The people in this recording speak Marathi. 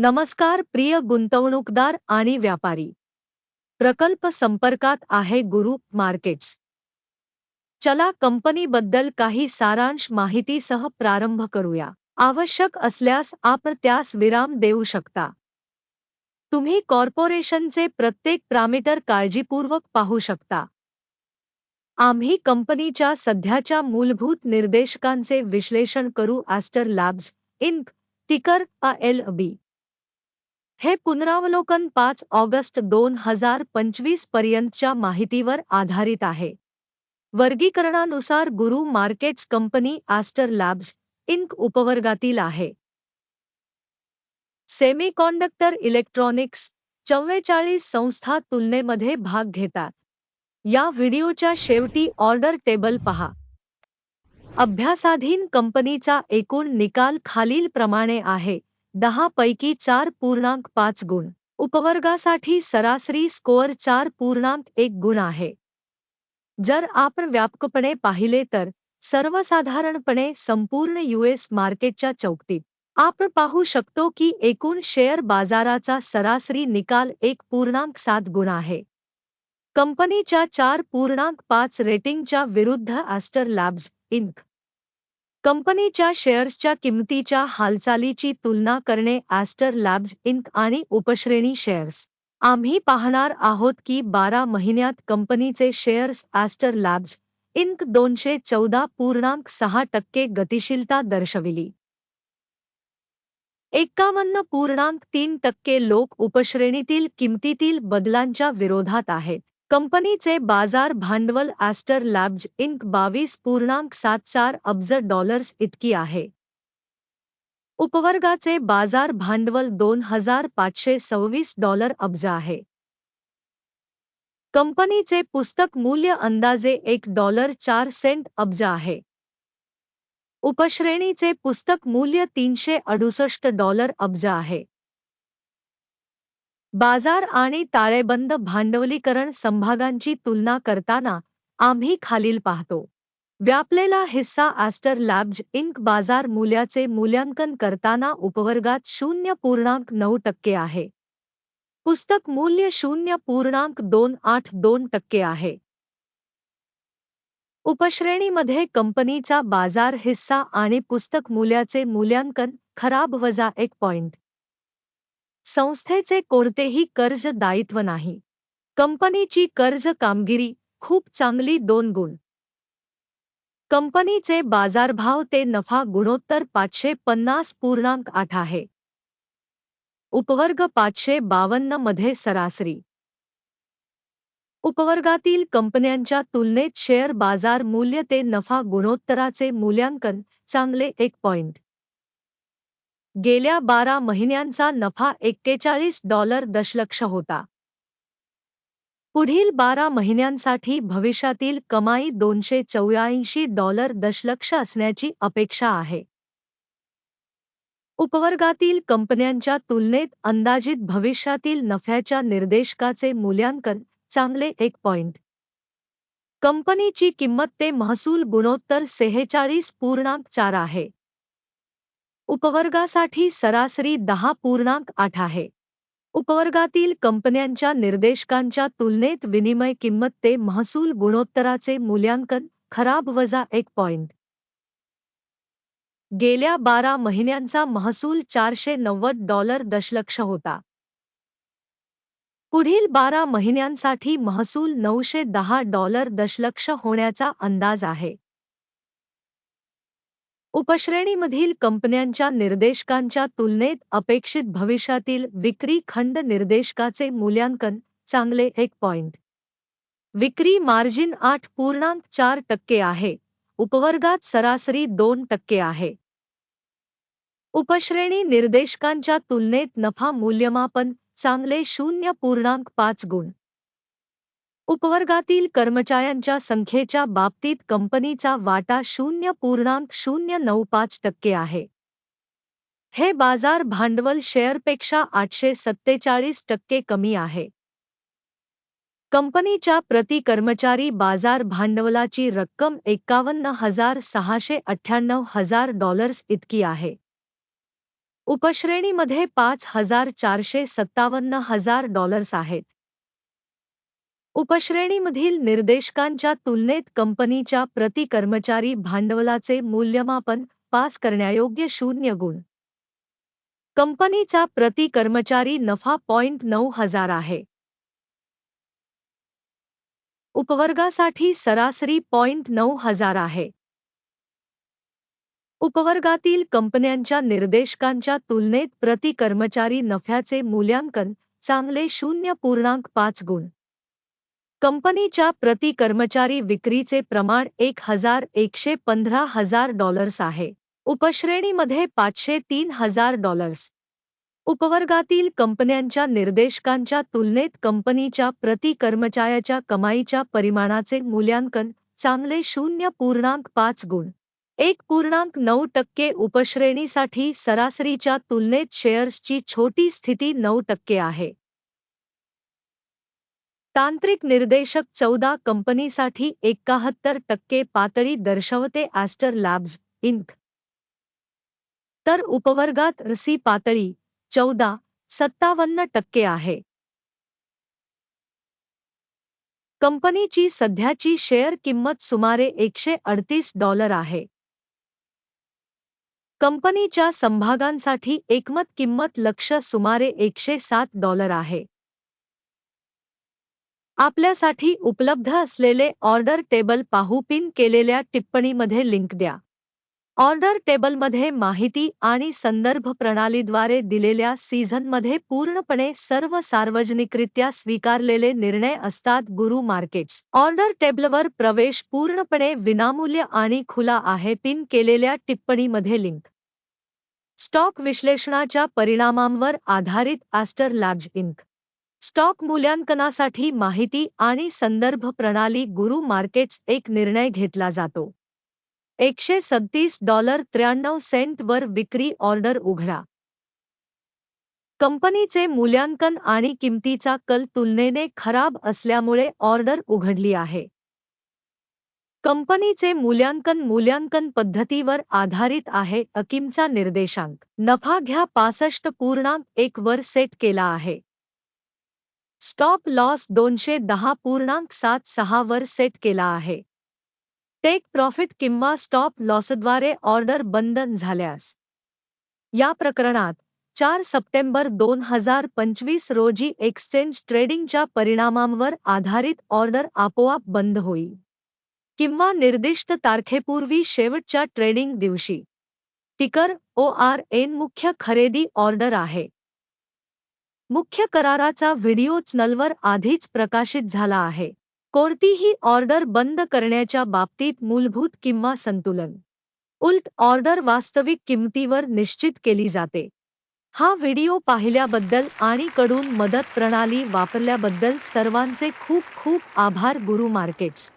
नमस्कार प्रिय गुंतवणूकदार आणि व्यापारी. प्रकल्प संपर्कात आहे गुरु मार्केट्स. चला कंपनीबद्दल काही सारांश माहितीसह प्रारंभ करूया. आवश्यक असल्यास आपण त्यास विराम देऊ शकता. तुम्ही कॉर्पोरेशनचे प्रत्येक प्रामीटर काळजीपूर्वक पाहू शकता. आम्ही कंपनीच्या सध्याच्या मूलभूत निर्देशकांचे विश्लेषण करू Aster Labs Inc ticker L B हे पुनरावलोकन पाच ऑगस्ट दोन हजार पंचवीस पर्यंतच्या माहितीवर आधारित आहे. वर्गीकरणानुसार Guru markets company Aster labs inc उपवर्गातील आहे. सेमीकॉन्डक्टर इलेक्ट्रॉनिक्स चव्वेचाळीस संस्था तुलनेमध्ये भाग घेतात. या व्हिडिओच्या शेवटी ऑर्डर टेबल पहा. अभ्यासाधीन कंपनीचा एकूण निकाल खालीलप्रमाणे आहे. दहा पैकी चार पूर्णांक पाच गुण. उपवर्गासाठी सरासरी स्कोअर चार पूर्णांक एक गुण आहे. जर आपण व्यापकपणे पाहिले तर सर्वसाधारणपणे संपूर्ण यूएस मार्केटच्या चौकटीत आपण पाहू शकतो की एकूण शेअर बाजाराचा सरासरी निकाल एक पूर्णांक सात गुण आहे. कंपनीच्या चार पूर्णांक पाच रेटिंगच्या विरुद्ध ॲस्टर लॅब्स इंक कंपनीच्या शेअर्सच्या किमतीच्या हालचालीची तुलना करणे ॲस्टर लॅब्ज इंक आणि उपश्रेणी शेअर्स. आम्ही पाहणार आहोत की बारा महिन्यात कंपनीचे शेअर्स ॲस्टर लॅब्ज इंक दोनशे चौदा पूर्णांक सहा टक्के गतिशीलता दर्शविली. एक्कावन्न पूर्णांक तीन टक्के लोक उपश्रेणीतील किमतीतील बदलांच्या विरोधात आहेत. कंपनीचे बाजार भांडवल ॲस्टर लॅब्ज इंक बावीस पूर्णांक सात चार अब्ज डॉलर्स इतकी आहे. उपवर्गाचे बाजार भांडवल दोन हजार पाचशे सव्वीस डॉलर अब्ज आहे. कंपनीचे पुस्तक मूल्य अंदाजे एक डॉलर चार सेंट अब्ज आहे. उपश्रेणीचे पुस्तक मूल्य तीनशे अडुसष्ट डॉलर अब्ज आहे. बाजार आणि ताळेबंद भांडवलीकरण संभागांची तुलना करताना आम्ही खालील पाहतो. व्यापलेला हिस्सा ॲस्टर लॅब्ज इंक बाजार मूल्याचे मूल्यांकन करताना उपवर्गात शून्य पूर्णांक नऊ टक्के आहे. पुस्तक मूल्य शून्य पूर्णांक दोन आठ दोन टक्के आहे. उपश्रेणीमध्ये कंपनीचा बाजार हिस्सा आणि पुस्तक मूल्याचे मूल्यांकन खराब वजा एक पॉइंट. संस्थेचे कोणतेही कर्ज दायित्व नाही. कंपनीची कर्ज कामगिरी खूप चांगली दोन गुण. कंपनीचे बाजारभाव ते नफा गुणोत्तर पाचशे पन्नास पूर्णांक आठ आहे. उपवर्ग पाचशे बावन्नमध्ये सरासरी. उपवर्गातील कंपन्यांच्या तुलनेत शेअर बाजार मूल्य ते नफा गुणोत्तराचे मूल्यांकन चांगले एक पॉइंट. गेल्या बारा महिन्यांचा नफा एक्केचाळीस डॉलर दशलक्ष होता. पुढील बारा महिन्यांसाठी भविष्यातील कमाई दोनशे चौऱ्याऐंशी डॉलर दशलक्ष असण्याची अपेक्षा आहे. उपवर्गातील कंपन्यांच्या तुलनेत अंदाजित भविष्यातील नफ्याच्या निर्देशकाचे मूल्यांकन चांगले एक पॉइंट. कंपनीची किंमत ते महसूल गुणोत्तर सेहेचाळीस पूर्णांक चार आहे. उपवर्गासाठी सरासरी दहा पूर्णांक आठ आहे. उपवर्गातील कंपन्यांच्या निर्देशकांच्या तुलनेत विनिमय किंमत ते महसूल गुणोत्तराचे मूल्यांकन खराब वजा एक पॉइंट. गेल्या बारा महिन्यांचा महसूल चारशे नव्वद डॉलर दशलक्ष होता. पुढील बारा महिन्यांसाठी महसूल नऊशे दहा डॉलर दशलक्ष होण्याचा अंदाज आहे. उपश्रेणीमधील कंपन्यांच्या निर्देशकांच्या तुलनेत अपेक्षित भविष्यातील विक्री खंड निर्देशकाचे मूल्यांकन चांगले एक पॉइंट विक्री मार्जिन आठ पूर्णांक चार टक्के आहे. उपवर्गात सरासरी दोन टक्के आहे. उपश्रेणी निर्देशकांच्या तुलनेत नफा मूल्यमापन चांगले शून्य पूर्णांक पाच गुण. उपवर्गातील कर्मचाऱ्यांच्या संख्येच्या बाबतीत कंपनीचा वाटा शून्य पूर्णांक शून्य नऊ पाच टक्के आहे. हे बाजार भांडवल शेअरपेक्षा आठशे सत्तेचाळीस टक्के कमी आहे. कंपनीच्या प्रति कर्मचारी बाजार भांडवलाची रक्कम एकावन्न हजार सहाशे अठ्ठ्याण्णव हजार डॉलर्स इतकी आहे. उपश्रेणीमध्ये पाच हजार चारशे सत्तावन्न हजार डॉलर्स आहेत. उपश्रेणीमधील निर्देशकांच्या तुलनेत कंपनीच्या प्रति कर्मचारी भांडवलाचे मूल्यमापन पास करण्यायोग्य शून्य गुण. कंपनीचा प्रति कर्मचारी नफा पॉइंट नऊ हजार आहे. उपवर्गासाठी सरासरी पॉइंट नऊ हजार आहे. उपवर्गातील कंपन्यांच्या निर्देशकांच्या तुलनेत प्रति कर्मचारी नफ्याचे मूल्यांकन चांगले शून्य पूर्णांक पाच गुण. कंपनीच्या प्रति कर्मचारी विक्रीचे प्रमाण एक हजार एकशे पंधरा हजार डॉलर्स आहे. उपश्रेणीमध्ये पाचशे तीन हजार डॉलर्स. उपवर्गातील कंपन्यांच्या निर्देशकांच्या तुलनेत कंपनीच्या प्रति कर्मचाऱ्याच्या कमाईच्या परिमाणाचे मूल्यांकन चांगले शून्य पूर्णांक पाच गुण. एक पूर्णांक नऊ टक्के उपश्रेणीसाठी सरासरीच्या तुलनेत शेअर्सची छोटी स्थिती नऊ टक्के आहे. तांत्रिक निर्देशक चौदा कंपनीसाठी एकाहत्तर टक्के पातळी दर्शवते ॲस्टर लॅब्स इंक तर उपवर्गात रसी पातळी चौदा सत्तावन्न टक्के आहे. कंपनीची सध्याची शेअर किंमत सुमारे एकशे अडतीस डॉलर आहे. कंपनीच्या संभागांसाठी एकमत किंमत लक्ष सुमारे एकशे सात डॉलर आहे. आपल्यासाठी उपलब्ध असलेले ऑर्डर टेबल पाहू पिन केलेल्या टिप्पणीमध्ये लिंक द्या. ऑर्डर टेबलमध्ये माहिती आणि संदर्भ प्रणालीद्वारे दिलेल्या सीझनमध्ये पूर्णपणे सर्व सार्वजनिकरित्या स्वीकारलेले निर्णय असतात गुरु मार्केट्स. ऑर्डर टेबलवर प्रवेश पूर्णपणे विनामूल्य आणि खुला आहे पिन केलेल्या टिप्पणीमध्ये लिंक. स्टॉक विश्लेषणाच्या परिणामांवर आधारित ॲस्टर लॅब्ज इंक. स्टॉक मूल्यांकनासाठी माहिती आणि संदर्भ प्रणाली गुरु मार्केट्स एक निर्णय घेतला जातो. एकशे सत्तीस डॉलर त्र्याण्णव सेंट वर विक्री ऑर्डर उघडा. कंपनीचे मूल्यांकन आणि किमतीचा कल तुलनेने खराब असल्यामुळे ऑर्डर उघडली आहे. कंपनीचे मूल्यांकन मूल्यांकन पद्धतीवर आधारित आहे अकिमचा निर्देशांक. नफा घ्या पासष्ट पूर्णांक एक वर सेट केला आहे. स्टॉप लॉस दोनशे दहा पूर्णांक सात सहा वर सेट केला आहे. टेक प्रॉफिट किंवा स्टॉप लॉसद्वारे ऑर्डर बंद झाल्यास. या प्रकरणात चार सप्टेंबर दोन हजार पंचवीस रोजी एक्सचेंज ट्रेडिंगच्या परिणामांवर आधारित ऑर्डर आपोआप बंद होईल. किंवा निर्दिष्ट तारखेपूर्वी शेवटच्या ट्रेडिंग दिवशी. टिकर ओ आर एन मुख्य खरेदी ऑर्डर आहे. मुख्य कराराचा व्हिडिओ चॅनलवर आधीच प्रकाशित झाला आहे. कोणतीही ऑर्डर बंद करण्याच्या बाबतीत मूलभूत किंवा संतुलन. उलट ऑर्डर वास्तविक किंमतीवर निश्चित केली जाते. हा व्हिडिओ पाहिल्याबद्दल आणि कडून मदत प्रणाली वापरल्याबद्दल सर्वांचे खूप खूप आभार गुरु मार्केट्स.